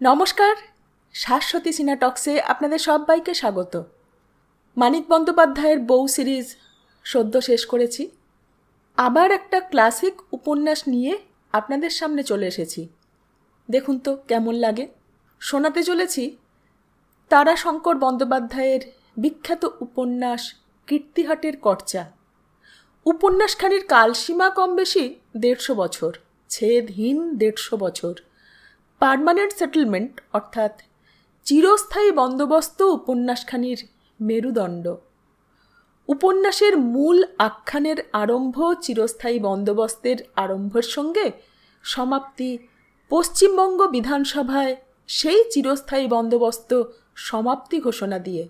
নমস্কার, শাশ্বতী সিনাটক্সে আপনাদের সবাইকে স্বাগত। মানিক বন্দ্যোপাধ্যায়ের বউ সিরিজ সদ্য শেষ করেছি। আবার একটা ক্লাসিক উপন্যাস নিয়ে আপনাদের সামনে চলে এসেছি। দেখুন তো কেমন লাগে। শোনাতে চলেছি তারাশঙ্কর বন্দ্যোপাধ্যায়ের বিখ্যাত উপন্যাস কীর্তিহাটের কর্চা। উপন্যাসখানির কালসীমা কম বেশি দেড়শো বছর ছেদহীন দেড়শো বছর। পার্মানেন্ট সেটেলমেন্ট, অর্থাৎ চিরস্থায়ী বন্দোবস্ত উপন্যাসখানির মেরুদণ্ড। উপন্যাসের মূল আখ্যানের আরম্ভ চিরস্থায়ী বন্দোবস্তের আরম্ভের সঙ্গে সমাপ্তি পশ্চিমবঙ্গ বিধানসভায় সেই চিরস্থায়ী বন্দোবস্ত সমাপ্তি ঘোষণা দিয়ে।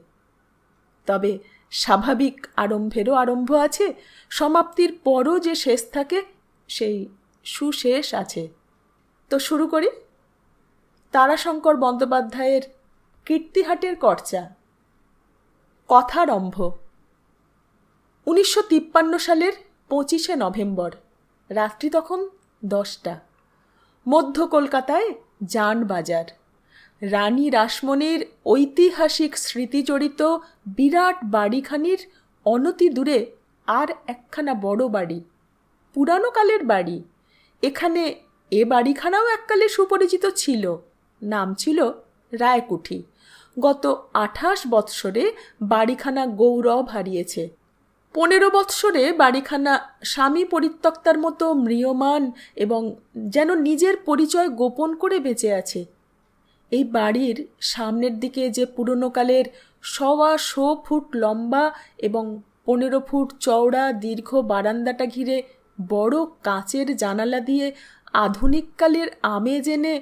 তবে স্বাভাবিক আরম্ভেরও আরম্ভ আছে, সমাপ্তির পরও যে শেষ থাকে, সেই সুশেষ আছে। তো শুরু করি। তারাশঙ্কর বন্দ্যোপাধ্যায়ের কীর্তিহাটের কর্চা। কথারম্ভ। উনিশশো তিপ্পান্ন সালের পঁচিশে নভেম্বর, রাত্রি তখন দশটা। মধ্য কলকাতায় জান বাজার রানী রাসমণির ঐতিহাসিক স্মৃতিজড়িত বিরাট বাড়িখানির অনতি দূরে আর একখানা বড় বাড়ি, পুরানো কালের বাড়ি। এখানে এ বাড়িখানাও এককালে সুপরিচিত ছিল। নাম ছিল রায়কুঠি। গত আঠাশ বৎসরে বাড়িখানা গৌরব হারিয়েছে। পনেরো বৎসরে বাড়িখানা স্বামী পরিত্যক্তার মতো ম্রিয়মান এবং যেন নিজের পরিচয় গোপন করে বেঁচে আছে। এই বাড়ির সামনের দিকে যে পুরনোকালের সওয়া শো ফুট লম্বা এবং পনেরো ফুট চওড়া দীর্ঘ বারান্দাটা ঘিরে বড় কাঁচের জানালা দিয়ে আধুনিককালের আমেজ এনে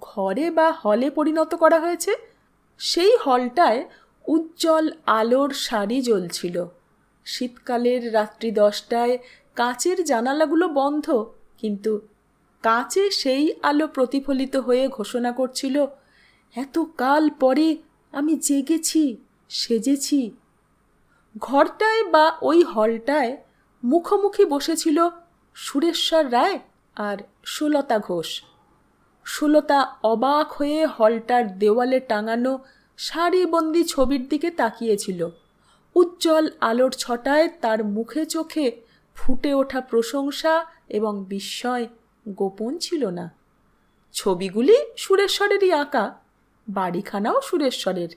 ঘরে বা হলে পরিণত করা হয়েছে, সেই হলটায় উজ্জ্বল আলোর সারি জ্বলছিল। শীতকালের রাত্রি দশটায় কাচের জানালাগুলো বন্ধ, কিন্তু কাচে সেই আলো প্রতিফলিত হয়ে ঘোষণা করছিল, এত কাল পরে আমি জেগেছি, সেজেছি। ঘরটায় বা ওই হলটায় মুখোমুখি বসেছিল সুরেশ্বর রায় আর সুলতা ঘোষ। সুলতা অবাক হয়ে হলটার দেওয়ালে টাঙানো সারিবন্দি ছবির দিকে তাকিয়েছিল। উজ্জ্বল আলোর ছটায় তার মুখে চোখে ফুটে ওঠা প্রশংসা এবং বিস্ময় গোপন ছিল না। ছবিগুলি সুরেশ্বরেরই আঁকা, বাড়িখানাও সুরেশ্বরের।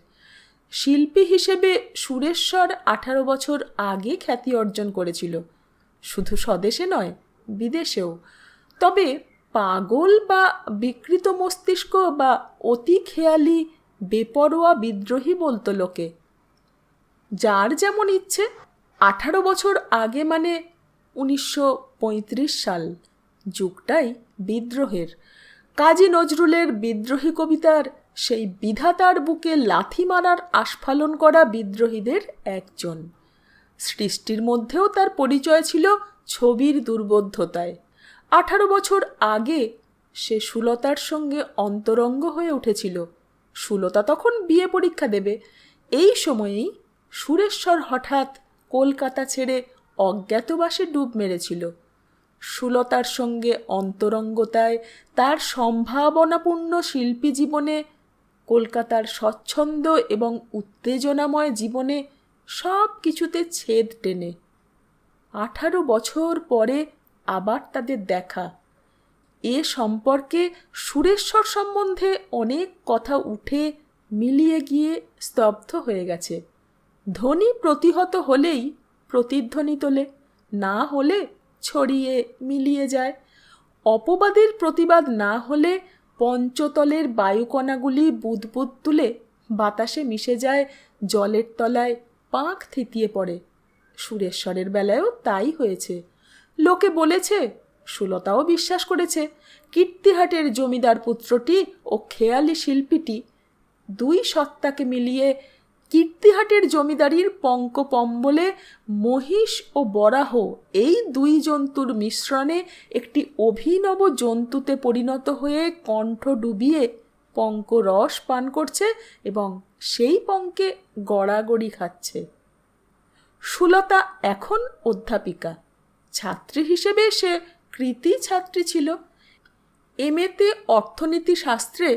শিল্পী হিসেবে সুরেশ্বর আঠারো বছর আগে খ্যাতি অর্জন করেছিল। শুধু স্বদেশে নয়, বিদেশেও। তবে পাগল বা বিকৃত মস্তিষ্ক বা অতি খেয়ালি, বেপরোয়া বিদ্রোহী বলতো লোকে। যার যেমন ইচ্ছে, আঠারো বছর আগে মানে উনিশশো পঁয়ত্রিশ সাল, যুগটাই বিদ্রোহের। কাজী নজরুলের বিদ্রোহী কবিতার সেই বিধাতার বুকে লাথি মারার আস্ফালন করা বিদ্রোহীদের একজন। সৃষ্টির মধ্যেও তার পরিচয় ছিল ছবির দুর্বোধ্যতায়। আঠারো বছর আগে সে সুলতার সঙ্গে অন্তরঙ্গ হয়ে উঠেছিল। সুলতা তখন বিয়ে পরীক্ষা দেবে। এই সময়েই সুরেশ্বর হঠাৎ কলকাতা ছেড়ে অজ্ঞাতবাসে ডুব মেরেছিল। সুলতার সঙ্গে অন্তরঙ্গতায় তার সম্ভাবনাপূর্ণ শিল্পী জীবনে, কলকাতার স্বচ্ছন্দ এবং উত্তেজনাময় জীবনে সব কিছুতে ছেদ টেনে। আঠারো বছর পরে আবার তাদের দেখা। এ সম্পর্কে সুরেশ্বর সম্বন্ধে অনেক কথা উঠে মিলিয়ে গিয়ে স্তব্ধ হয়ে গেছে। ধ্বনি প্রতিহত হলেই প্রতিধ্বনি তোলে, না হলে ছড়িয়ে মিলিয়ে যায়। অপবাদের প্রতিবাদ না হলে পঞ্চতলের বায়ুকণাগুলি বুদবুদ তুলে বাতাসে মিশে যায়, জলের তলায় পাঁক থিতিয়ে পড়ে। সুরেশ্বরের বেলায়ও তাই হয়েছে। লোকে বলেছে, সুলতাও বিশ্বাস করেছে, কীর্তিহাটের জমিদার পুত্রটি ও খেয়ালি শিল্পীটি দুই সত্তাকে মিলিয়ে কীর্তিহাটের জমিদারির পঙ্কপম্বলে মহিষ ও বরাহ এই দুই জন্তুর মিশ্রণে একটি অভিনব জন্তুতে পরিণত হয়ে কণ্ঠ ডুবিয়ে পঙ্ক রস পান করছে এবং সেই পঙ্কে গড়াগড়ি খাচ্ছে। সুলতা এখন অধ্যাপিকা। ছাত্রী হিসেবে সে কৃতি ছাত্রী ছিল। এমএতে অর্থনীতি শাস্ত্রে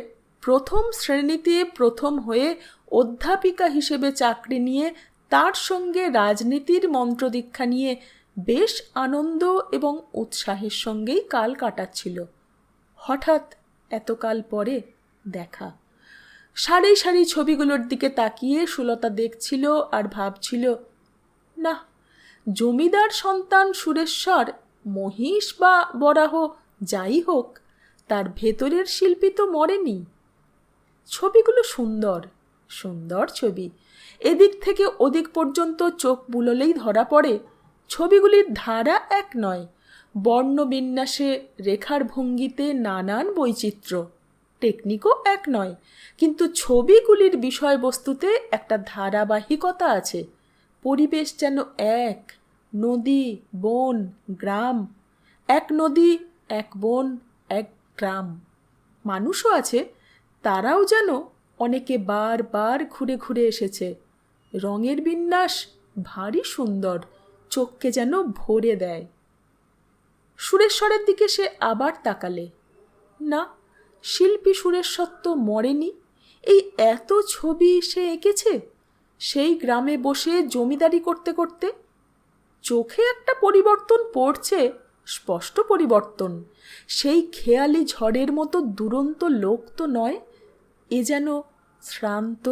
প্রথম শ্রেণীতে প্রথম হয়ে অধ্যাপিকা হিসেবে চাকরি নিয়ে তার সঙ্গে রাজনীতির মন্ত্রদীক্ষা নিয়ে বেশ আনন্দ এবং উৎসাহের সঙ্গেই কাল কাটাচ্ছিল। হঠাৎ এতকাল পরে দেখা। সারি সারি ছবিগুলোর দিকে তাকিয়ে সুলতা দেখছিল আর ভাবছিল না জমিদার সন্তান সুরেশ্বর, মহিষ বা বরাহ যাই হোক, তার ভেতরের শিল্পী তো মরেনি। ছবিগুলো সুন্দর সুন্দর ছবি। এদিক থেকে ওদিক পর্যন্ত চোখ বুললেই ধরা পড়ে, ছবিগুলির ধারা এক নয়, বর্ণবিন্যাসে রেখার ভঙ্গিতে নানান বৈচিত্র্য। টেকনিকও এক নয়, কিন্তু ছবিগুলির বিষয়বস্তুতে একটা ধারাবাহিকতা আছে। পরিবেশ যেন এক, নদী, বন, গ্রাম। এক নদী, এক বন, এক গ্রাম। মানুষও আছে, তারাও যেন অনেকে বারবার ঘুরে ঘুরে এসেছে। রঙের বিন্যাস ভারী সুন্দর, চোখকে যেন ভরে দেয়। সুরেশ্বরের দিকে সে আবার তাকালে। না, শিল্পী সুরেশ্বর তো মরেনি, এই এত ছবি সে এঁকেছে? সেই গ্রামে বসে জমিদারি করতে করতে চোখে একটা পরিবর্তন পড়ছে, স্পষ্ট পরিবর্তন। সেই খেয়ালি ঝড়ের মতো দুরন্ত লোক তো নয়, এ যেন শ্রান্ত,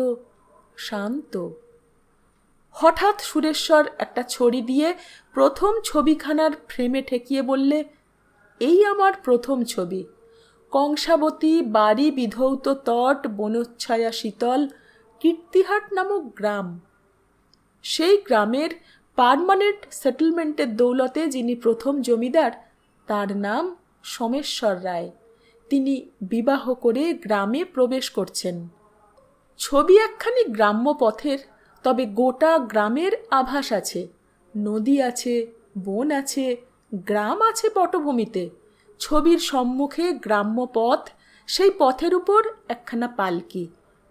শান্ত। হঠাৎ সুরেশ্বর একটা ছড়ি দিয়ে প্রথম ছবিখানার ফ্রেমে ঠেকিয়ে বললে, এই আমার প্রথম ছবি। কংসাবতী, বাড়ি বিধৌত তট, বনচ্ছায়া শীতল কীর্তিহাট নামক গ্রাম। সেই গ্রামের পার্মানেন্ট সেটেলমেন্টের দৌলতে যিনি প্রথম জমিদার, তার নাম সোমেশ্বর রায়। তিনি বিবাহ করে গ্রামে প্রবেশ করছেন। ছবি একখানি গ্রাম্য পথের, তবে গোটা গ্রামের আভাস আছে। নদী আছে, বন আছে, গ্রাম আছে পটভূমিতে। ছবির সম্মুখে গ্রাম্য পথ, সেই পথের উপর একখানা পালকি।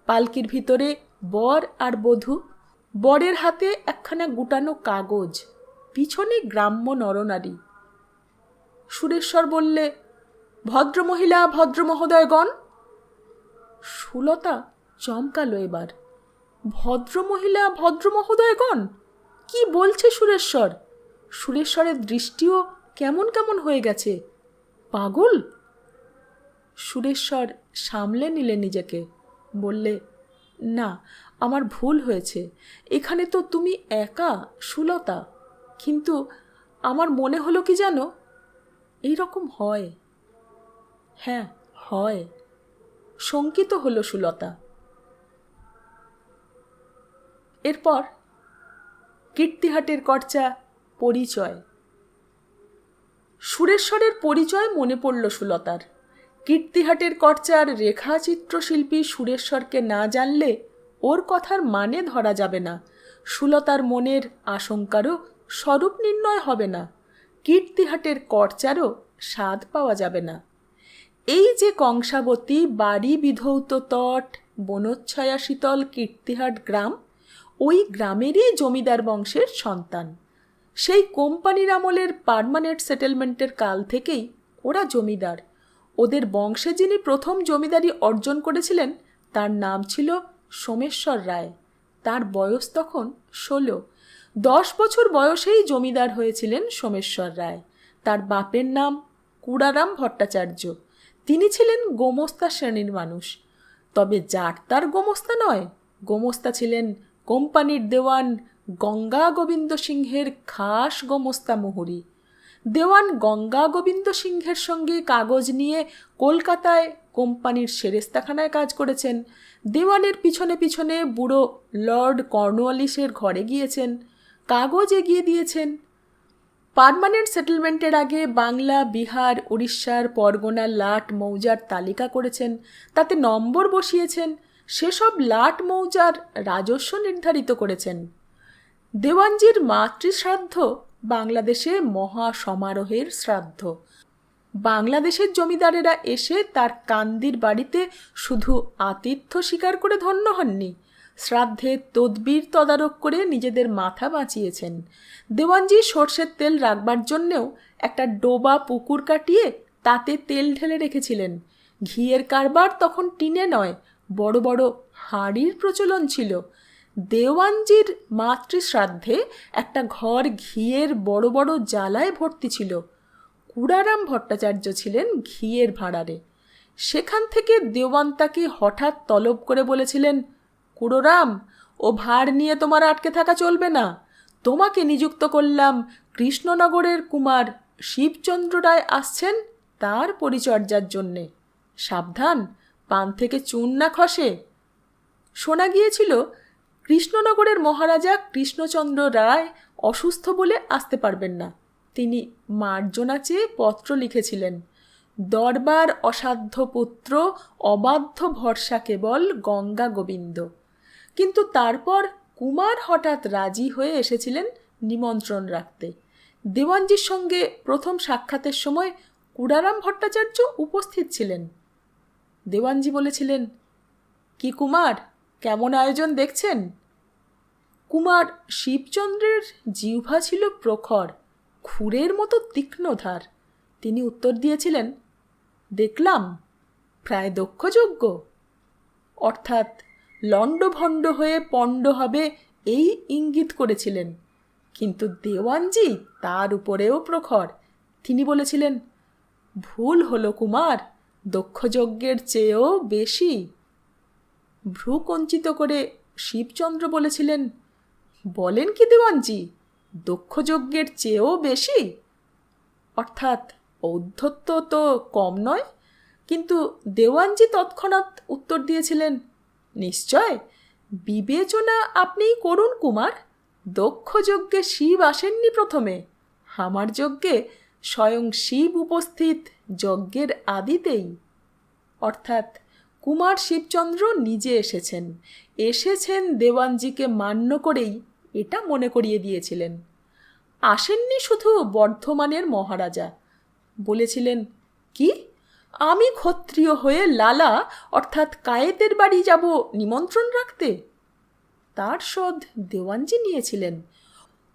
পালকির ভিতরে বর আর বধূ। বরের হাতে একখানা গুটানো কাগজ, পিছনে গ্রাম্য নরনারী। সুরেশ্বর বললে, ভদ্রমহিলা, ভদ্রমহোদয়গণ! সুলতা চমকালো এবার, ভদ্রমহিলা, ভদ্রমহোদয়গণ! কি বলছে সুরেশ্বর? সুরেশ্বরের দৃষ্টিও কেমন কেমন হয়ে গেছে? পাগল? সুরেশ্বর সামলে নিলে নিজেকে। বললে, না, আমার ভুল হয়েছে। এখানে তো তুমি একা, সুলতা। কিন্তু আমার মনে হলো কি জানো? এই রকম হয়। হ্যাঁ হয়। শঙ্কিত হলো সুলতা। এরপর? কীর্তিহাটের কর্চা, পরিচয়। সুরেশ্বরের পরিচয় মনে পড়ল সুলতার। কীর্তিহাটের কর্চার রেখাচিত্রশিল্পী সুরেশ্বরকে না জানলে ওর কথার মানে ধরা যাবে না। সুলতার মনের আশঙ্কারও স্বরূপ নির্ণয় হবে না। কীর্তিহাটের কর্চারও স্বাদ পাওয়া যাবে না। এই যে কংসাবতী, বাড়ি বিধৌত তট, বনোচ্ছায়া শীতল কীর্তিহাট গ্রাম, ওই গ্রামেরই জমিদার বংশের সন্তান। সেই কোম্পানির আমলের পার্মানেন্ট সেটেলমেন্টের কাল থেকেই ওরা জমিদার। ওদের বংশে যিনি প্রথম জমিদারি অর্জন করেছিলেন, তার নাম ছিল সোমেশ্বর রায়। তার বয়স তখন ষোলো। দশ বছর বয়সেই জমিদার হয়েছিলেন সোমেশ্বর রায়। তার বাপের নাম কুড়ারাম ভট্টাচার্য। তিনি ছিলেন গোমস্তা শ্রেণির মানুষ। তবে যার তার গোমস্তা নয়। গোমস্তা ছিলেন কোম্পানির দেওয়ান গঙ্গা গোবিন্দ সিংহের খাস গোমস্তা মুহুরি। দেওয়ান গঙ্গা গোবিন্দ সিংহের সঙ্গে কাগজ নিয়ে কলকাতায় কোম্পানির সেরেস্তাখানায় কাজ করেছেন। দেওয়ানের পিছনে পিছনে বুড়ো লর্ড কর্নওয়ালিসের ঘরে গিয়েছেন। কাগজ এগিয়ে দিয়েছেন। পার্মানেন্ট সেটেলমেন্টের আগে বাংলা, বিহার, উড়িষ্যার পরগনা লাট মৌজার তালিকা করেছেন। তাতে নম্বর বসিয়েছেন। সেসব লাট মৌজার রাজস্ব নির্ধারিত করেছেন। দেওয়ানজির মাতৃশ্রাদ্ধ বাংলাদেশে মহা সমারোহের শ্রাদ্ধ। বাংলাদেশের জমিদারেরা এসে তার কান্দির বাড়িতে শুধু আতিথ্য স্বীকার করে ধন্য হননি, শ্রাদ্ধে তদবির তদারক করে নিজেদের মাথা বাঁচিয়েছেন। দেওয়ানজি সর্ষের তেল রাখবার জন্যেও একটা ডোবা পুকুর কাটিয়ে তাতে তেল ঢেলে রেখেছিলেন। ঘিয়ের কারবার তখন টিনে নয়, বড় বড় হাঁড়ির প্রচলন ছিল। দেওয়ানজির মাতৃশ্রাদ্ধে একটা ঘর ঘিয়ের বড় বড় জ্বালায় ভর্তি ছিল। কুড়ারাম ভট্টাচার্য ছিলেন ঘিয়ের ভাঁড়ারে। সেখান থেকে দেওয়ান তাকে হঠাৎ তলব করে বলেছিলেন, কুড়োরাম, ও ভাঁড় নিয়ে তোমার আটকে থাকা চলবে না। তোমাকে নিযুক্ত করলাম কৃষ্ণনগরের কুমার শিবচন্দ্র রায় আসছেন তার পরিচর্যার জন্যে। সাবধান, পান থেকে চুন না খসে। শোনা গিয়েছিল কৃষ্ণনগরের মহারাজা কৃষ্ণচন্দ্র রায় অসুস্থ বলে আসতে পারবেন না। তিনি মার্জনা চেয়ে পত্র লিখেছিলেন, দরবার অসাধ্য পুত্র, অবাধ্য ভরসা কেবল গঙ্গা গোবিন্দ। কিন্তু তারপর কুমার হঠাৎ রাজি হয়ে এসেছিলেন নিমন্ত্রণ রাখতে। দেওয়ানজির সঙ্গে প্রথম সাক্ষাতের সময় কুড়ারাম ভট্টাচার্য উপস্থিত ছিলেন। দেওয়ানজি বলেছিলেন, কি কুমার কেমন আয়োজন দেখছেন? কুমার শিবচন্দ্রের জিহ্বা ছিল প্রখর, খুরের মতো তীক্ষ্ণধার। তিনি উত্তর দিয়েছিলেন, দেখলাম, প্রায় দক্ষযোগ্য অর্থাৎ লণ্ডভণ্ড হয়ে পণ্ড হবে এই ইঙ্গিত করেছিলেন। কিন্তু দেওয়ানজি তার উপরেও প্রখর। তিনি বলেছিলেন, ভুল হলো কুমার, দক্ষযজ্ঞের চেয়েও বেশি। ভ্রু কঞ্চিত করে শিবচন্দ্র বলেছিলেন, বলেন কি দেওয়ানজি দক্ষযজ্ঞের চেয়েও বেশি? অর্থাৎ ঔদ্ধত্য তো কম নয়, কিন্তু দেওয়ানজি তৎক্ষণাৎ উত্তর দিয়েছিলেন, নিশ্চয়, বিবেচনা আপনিই করুন কুমার দক্ষ যজ্ঞে শিব আসেননি প্রথমে, আমার যজ্ঞে স্বয়ং শিব উপস্থিত যজ্ঞের আদিতেই। অর্থাৎ কুমার শিবচন্দ্র নিজে এসেছেন। এসেছেন দেওয়ানজিকে মান্য করেই, এটা মনে করিয়ে দিয়েছিলেন। আসেননি শুধু বর্ধমানের মহারাজা। বলেছিলেন, কি? আমি ক্ষত্রিয় হয়ে লালা, অর্থাৎ কায়েতের বাড়ি যাব নিমন্ত্রণ রাখতে? তার শোধ দেওয়ানজি নিয়েছিলেন।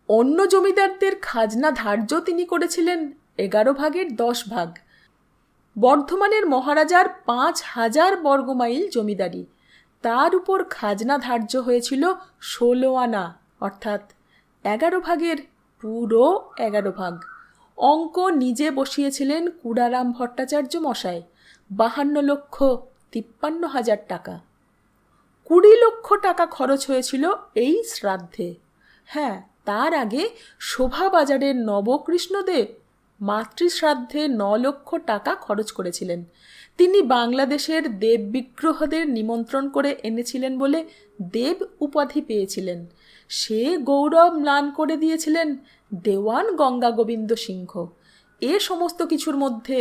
অন্য জমিদারদের খাজনা ধার্য তিনি করেছিলেন এগারো ভাগের দশ ভাগ। বর্ধমানের মহারাজার পাঁচ হাজার বর্গমাইল জমিদারি। তার উপর খাজনা ধার্য হয়েছিল ষোলো আনা, অর্থাৎ এগারো ভাগের পুরো এগারো ভাগ। অঙ্ক নিজে বসিয়েছিলেন কুড়ারাম ভট্টাচার্য মশাই, বাহান্ন লক্ষ তিপ্পান্ন হাজার টাকা। কুড়ি লক্ষ টাকা খরচ হয়েছিল এই শ্রাদ্ধে। হ্যাঁ তার আগে শোভাবাজারের নবকৃষ্ণদেব মাতৃশ্রাদ্ধে ন লক্ষ টাকা খরচ করেছিলেন। তিনি বাংলাদেশের দেব বিগ্রহদের নিমন্ত্রণ করে এনেছিলেন বলে দেব উপাধি পেয়েছিলেন। সে গৌরব ম্লান করে দিয়েছিলেন দেওয়ান গঙ্গা গোবিন্দ সিংহ। এ সমস্ত কিছুর মধ্যে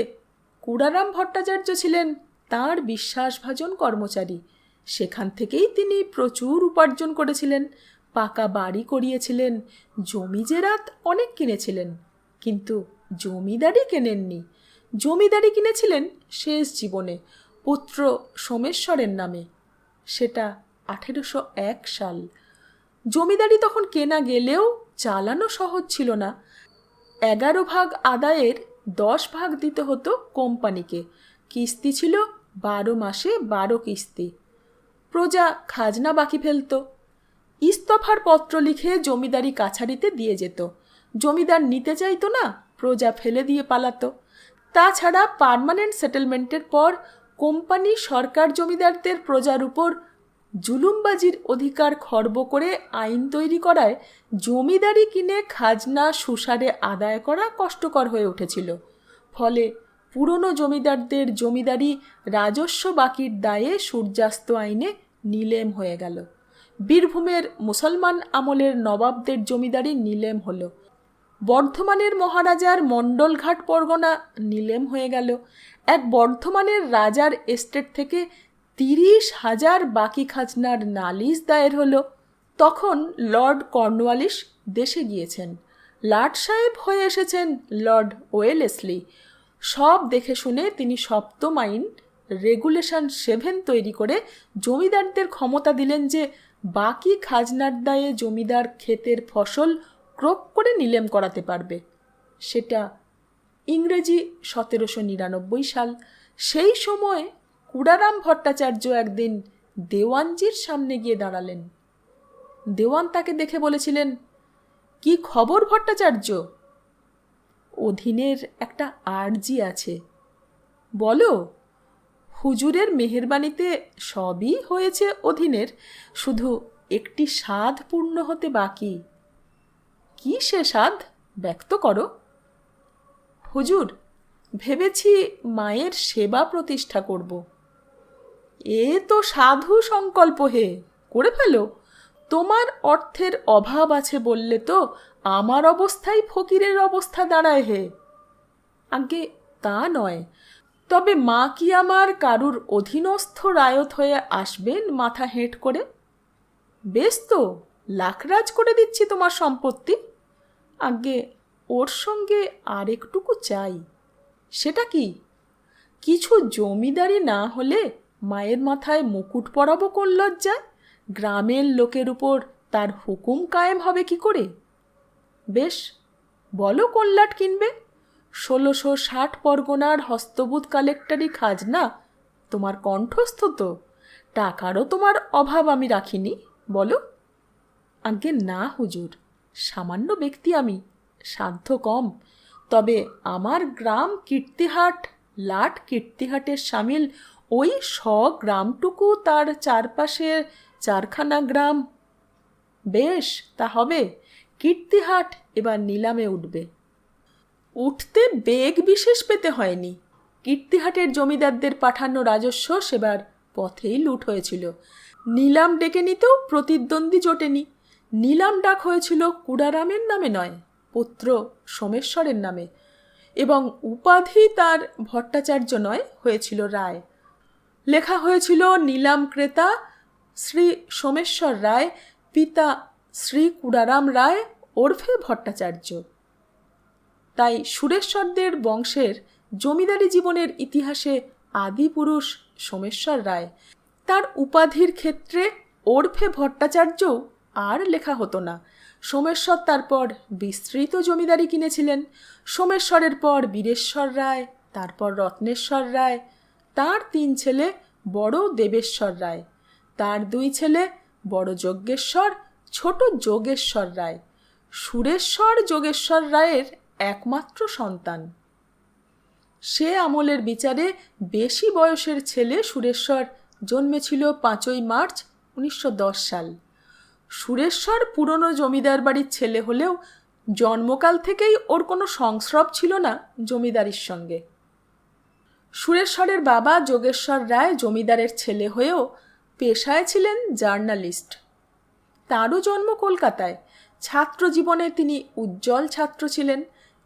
কুড়ারাম ভট্টাচার্য ছিলেন তাঁর বিশ্বাসভাজন কর্মচারী। সেখান থেকেই তিনি প্রচুর উপার্জন করেছিলেন, পাকা বাড়ি করিয়েছিলেন, জমি জেরাত অনেক কিনেছিলেন। কিন্তু জমিদারি কেনেননি? জমিদারি কিনেছিলেন শেষ জীবনে, পুত্র সোমেশ্বরের নামে। সেটা আঠেরোশো এক সাল। জমিদারি তখন কেনা গেলেও চালানো সহজ ছিল না। এগারো ভাগ আদায়ের দশ ভাগ দিতে হতো কোম্পানিকে। কিস্তি ছিল বারো মাসে বারো কিস্তি। প্রজা খাজনা বাকি ফেলত। ইস্তফার পত্র লিখে জমিদারি কাছারিতে দিয়ে যেত। জমিদার নিতে চাইতো না প্রজা ফেলে দিয়ে পালাতো। তাছাড়া পার্মানেন্ট সেটেলমেন্টের পর কোম্পানি সরকার জমিদারদের প্রজার উপর জুলুমবাজির অধিকার খর্ব করে আইন তৈরি করায় জমিদারি কিনে খাজনা সুসারে আদায় করা কষ্টকর হয়ে উঠেছিল। ফলে পুরনো জমিদারদের জমিদারি রাজস্ব বাকির দায়ে সূর্যাস্ত আইনে নিলেম হয়ে গেল। বীরভূমের মুসলমান আমলের নবাবদের জমিদারি নিলেম হলো। বর্ধমানের মহারাজার মণ্ডলঘাট পরগনা নিলেম হয়ে গেল। এক বর্ধমানের রাজার এস্টেট থেকে তিরিশ হাজার বাকি খাজনার নালিশ দায়ের হলো। তখন লর্ড কর্নওয়ালিস দেশে গিয়েছেন। লাট সাহেব হয়ে এসেছেন লর্ড ওয়েলেসলি। সব দেখে শুনে তিনি সপ্তম আইন, রেগুলেশন সেভেন তৈরি করে জমিদারদের ক্ষমতা দিলেন যে বাকি খাজনার দায়ে জমিদার ক্ষেতের ফসল ক্রোপ করে নিলেম করাতে পারবে। সেটা ইংরেজি সতেরোশো নিরানব্বই সাল। সেই সময় কুড়ারাম ভট্টাচার্য একদিন দেওয়ানজির সামনে গিয়ে দাঁড়ালেন। দেওয়ান তাকে দেখে বলেছিলেন, কি খবর ভট্টাচার্য? অধীনের একটা আর্জি আছে। বলো, হুজুরের মেহেরবানিতে সবই হয়েছে অধীনের, শুধু একটি স্বাদ পূর্ণ হতে বাকি। কি সে স্বাদ ব্যক্ত করো। হুজুর, ভেবেছি মায়ের সেবা প্রতিষ্ঠা করব। এ তো সাধু সংকল্প হে, করে ফেলো। তোমার অর্থের অভাব আছে বললে তো আমার অবস্থাই ফকিরের অবস্থা দাঁড়ায় হে। আগে তা নয়। তবে মা কি আমার কারুর অধীনস্থ রায়ত হয়ে আসবেন মাথা হেঁট করে? বেশ তো, লাখরাজ করে দিচ্ছি তোমার সম্পত্তি। আগে ওর সঙ্গে আর একটুকু চাই। সেটা কি? কিছু জমিদারি না হলে মায়ের মাথায় মুকুট পরাবো কোন লজ্জায়? গ্রামের লোকের উপর তার হুকুম কায়েম হবে কি করে? বেশ, বলো কোন লাট কিনবে। ষোলোশো ষাট পরগনার হস্তবুত কালেক্টরি খাজনা তোমার কণ্ঠস্থ তো, টাকারও তোমার অভাব আমি রাখিনি, বলো? আগে না, হুজুর। সামান্য ব্যক্তি আমি, সাধ্য কম। তবে আমার গ্রাম কীর্তিহাট, লাট কীর্তিহাটের সামিল, ওই স গ্রামটুকু তার চারপাশের চারখানা গ্রাম। বেশ, তা হবে, কীর্তিহাট এবার নিলামে উঠবে। উঠতে বেগ বিশেষ পেতে হয়নি। কীর্তিহাটের জমিদারদের পাঠানো রাজস্ব সেবার পথেই লুট হয়েছিল। নিলাম ডেকে নিতেও প্রতিদ্বন্দ্বী জোটেনি। নিলাম ডাক হয়েছিল কুড়ারামের নামে নয়, পুত্র সোমেশ্বরের নামে এবং উপাধি তার ভট্টাচার্য নয় হয়েছিল রায়। লেখা হয়েছিল নিলাম ক্রেতা, শ্রী সোমেশ্বর রায়, পিতা শ্রী কুড়ারাম রায়, ওরফে ভট্টাচার্য। তাই সুরেশ্বরদের বংশের জমিদারি জীবনের ইতিহাসে আদিপুরুষ সোমেশ্বর রায়। তার উপাধির ক্ষেত্রে ওরফে ভট্টাচার্যও আর লেখা হতো না। সোমেশ্বর তারপর বিস্তৃত জমিদারি কিনেছিলেন। সোমেশ্বরের পর বীরেশ্বর রায়, তারপর রত্নেশ্বর রায়, তার তিন ছেলে বড় দেবেশ্বর রায়, তার দুই ছেলে বড় যজ্ঞেশ্বর, ছোট যোগেশ্বর রায়, সুরেশ্বর যোগেশ্বর রায়ের একমাত্র সন্তান। সে আমলের বিচারে বেশি বয়সের ছেলে সুরেশ্বর জন্মেছিল পাঁচই মার্চ উনিশশো দশ সাল। সুরেশ্বর পুরনো জমিদার বাড়ির ছেলে হলেও জন্মকাল থেকেই ওর কোনো সংস্রব ছিল না জমিদারির সঙ্গে। সুরেশ্বরের বাবা যোগেশ্বর রায় জমিদারের ছেলে হয়েও পেশায় ছিলেন জার্নালিস্ট। তারও জন্ম কলকাতায়। ছাত্র জীবনে তিনি উজ্জ্বল ছাত্র ছিলেন।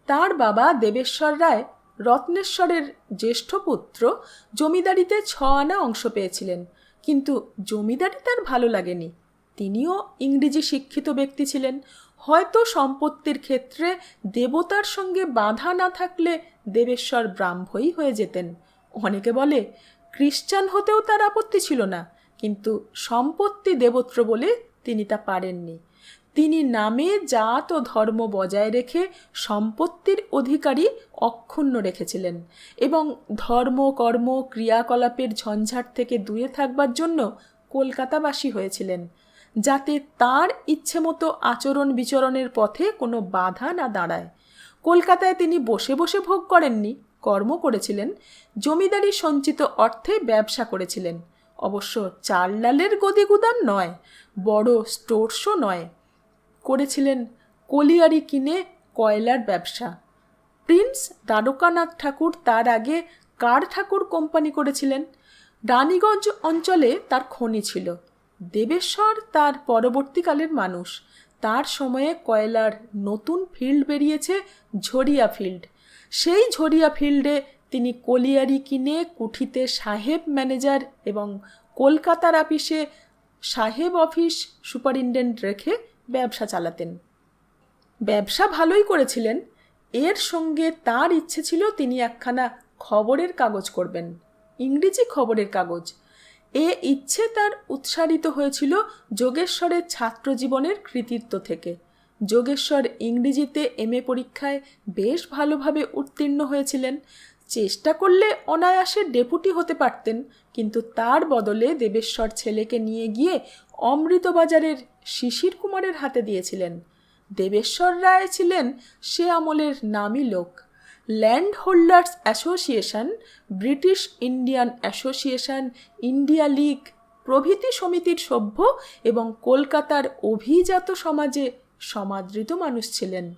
তার বাবা দেবেশ্বর রায় রত্নেশ্বরের জ্যেষ্ঠ পুত্র জমিদারিতে ছ আনা অংশ পেয়েছিলেন। কিন্তু জমিদারি তার ভালো লাগেনি। তিনিও ইংরেজি শিক্ষিত ব্যক্তি ছিলেন। হয়তো সম্পত্তির ক্ষেত্রে দেবতার সঙ্গে বাধা না থাকলে দেবেশ্বর ব্রাহ্মই হয়ে যেতেন। অনেকে বলে খ্রিস্টান হতেও তার আপত্তি ছিল না, কিন্তু সম্পত্তি দেবত্র বলে তিনি তা পারেননি। তিনি নামে জাত ও ধর্ম বজায় রেখে সম্পত্তির অধিকারী অক্ষুণ্ণ রেখেছিলেন এবং ধর্ম, কর্ম, ক্রিয়াকলাপের ঝঞ্ঝাট থেকে দূরে থাকবার জন্য কলকাতাবাসী হয়েছিলেন। যাতে তার ইচ্ছে মতো আচরণ বিচরণের পথে কোনো বাধা না দাঁড়ায়। কলকাতায় তিনি বসে বসে ভোগ করেননি, কর্ম করেছিলেন, জমিদারি সঞ্চিত অর্থে ব্যবসা করেছিলেন। অবশ্য চাল ডালের গদিগুদাম নয়, বড় স্টোরসও নয়। করেছিলেন কলিয়ারি কিনে কয়লার ব্যবসা। প্রিন্স দ্বারকানাথ ঠাকুর তার আগে কার ঠাকুর কোম্পানি করেছিলেন? রানীগঞ্জ অঞ্চলে তার খনি ছিল। দেবেশ্বর তার পরবর্তীকালের মানুষ। তার সময়ে কয়লার নতুন ফিল্ড বেরিয়েছে ঝরিয়া ফিল্ড। সেই ঝরিয়া ফিল্ডে তিনি কলিয়ারি কিনে কুঠিতে সাহেব ম্যানেজার এবং কলকাতার আপিসে সাহেব অফিস সুপারিনটেন্ডেন্ট রেখে ব্যবসা চালাতেন। ব্যবসা ভালোই করেছিলেন। এর সঙ্গে তার ইচ্ছে ছিল তিনি একখানা খবরের কাগজ করবেন। ইংরেজি খবরের কাগজ। এ ইচ্ছে তার উৎসারিত হয়েছিল যোগেশ্বরের ছাত্র জীবনের কৃতিত্ব থেকে। যোগেশ্বর ইংরেজিতে এম এ পরীক্ষায় বেশ ভালোভাবে উত্তীর্ণ হয়েছিলেন। চেষ্টা করলে অনায়াসে ডেপুটি হতে পারতেন, কিন্তু তার বদলে দেবেশ্বর ছেলেকে নিয়ে গিয়ে অমৃতবাজারের শিশির কুমারের হাতে দিয়েছিলেন। দেবেশ্বর রায় ছিলেন সে আমলের নামী লোক। Land holders association British Indian association India league প্রভৃতি সমিতির সভ্য এবং কলকাতার অভিজাত সমাজে সমাদৃত মানুষ ছিলেন।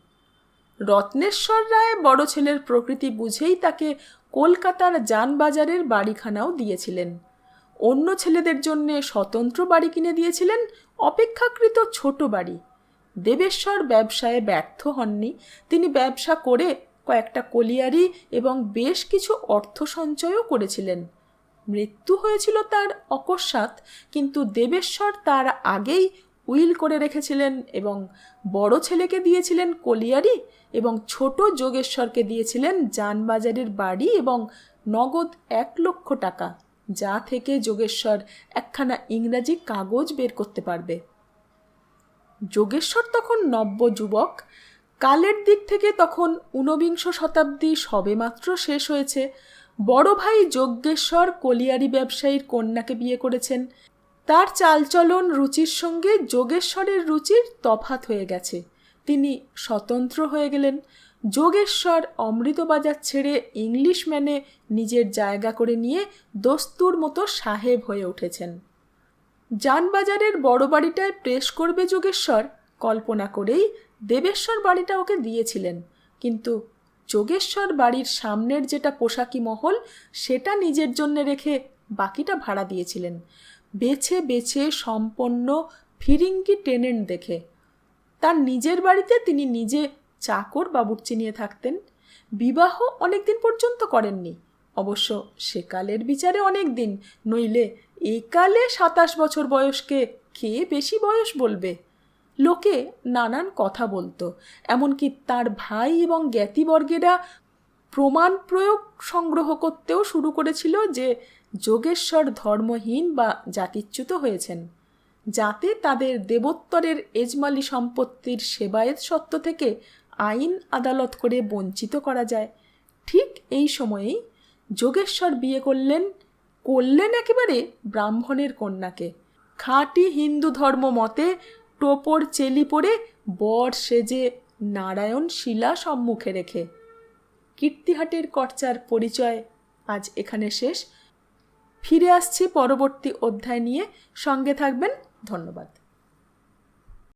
রত্নেশ্বর রায় বড় ছেলের প্রকৃতি বুঝেই তাকে কলকাতার যানবাজারের বাড়িখানাও দিয়েছিলেন। অন্য ছেলেদের জন্যে স্বতন্ত্র বাড়ি কিনে দিয়েছিলেন, অপেক্ষাকৃত ছোট বাড়ি। দেবেশ্বর ব্যবসায় ব্যর্থ হননি, তিনি ব্যবসা করে কয়েকটা কলিয়ারি এবং বেশ কিছু অর্থ সঞ্চয়ও করেছিলেন। মৃত্যু হয়েছিল তার অকস্মাৎ, কিন্তু দেবেশ্বর তার আগেই উইল করে রেখেছিলেন এবং বড় ছেলেকে দিয়েছিলেন কলিয়ারি এবং ছোট যোগেশ্বরকে দিয়েছিলেন যানবাজারের বাড়ি এবং নগদ এক লক্ষ টাকা, যা থেকে যোগেশ্বর একখানা ইংরাজি কাগজ বের করতে পারবে। যোগেশ্বর তখন নব্য যুবক কালের দিক থেকে তখন ঊনবিংশ শতাব্দী সবেমাত্র শেষ হয়েছে। বড় ভাই যজ্ঞেশ্বর কলিয়ারি ব্যবসায়ীর কন্যাকে বিয়ে করেছেন। তার চালচলন রুচির সঙ্গে যোগেশ্বরের রুচির তফাত হয়ে গেছে। তিনি স্বতন্ত্র হয়ে গেলেন। যোগেশ্বর অমৃতবাজার ছেড়ে ইংলিশ ম্যানে নিজের জায়গা করে নিয়ে দস্তুর মতো সাহেব হয়ে উঠেছেন। যানবাজারের বড় বাড়িটায় প্রেস করবে যোগেশ্বর, কল্পনা করেই দেবেশ্বর বাড়িটা ওকে দিয়েছিলেন। কিন্তু যোগেশ্বর বাড়ির সামনের যেটা পোশাকি মহল, সেটা নিজের জন্য রেখে বাকিটা ভাড়া দিয়েছিলেন। বেছে বেছে সম্পন্ন ফিরিঙ্গি টেনেন্ট দেখে। তার নিজের বাড়িতে তিনি নিজে চাকর বাবুর্চি নিয়ে থাকতেন। বিবাহ অনেক দিন পর্যন্ত করেননি। অবশ্য সেকালের বিচারে অনেক দিন নইলে একালে সাতাশ বছর বয়সকে কে বেশি বয়স বলবে? লোকে নানান কথা বলতো, এমনকি তার ভাই এবং জ্ঞাতিবর্গেরা প্রমাণ প্রয়োগ সংগ্রহ করতেও শুরু করেছিল যে যোগেশ্বর ধর্মহীন বা জাতিচ্যুত হয়েছেন, যাতে তাদের দেবোত্তরের এজমালি সম্পত্তির সেবায়েত সত্ত্ব থেকে আইন আদালত করে বঞ্চিত করা যায়। ঠিক এই সময়েই যোগেশ্বর বিয়ে করলেন করলেন একেবারে ব্রাহ্মণের কন্যাকে। খাঁটি হিন্দু ধর্ম মতে টোপর চেলি পরে বর সেজে নারায়ণ শিলা সম্মুখে রেখে। কীর্তিহাটের কর্চার পরিচয় আজ এখানে শেষ। ফিরে আসছি পরবর্তী অধ্যায় নিয়ে। সঙ্গে থাকবেন, ধন্যবাদ।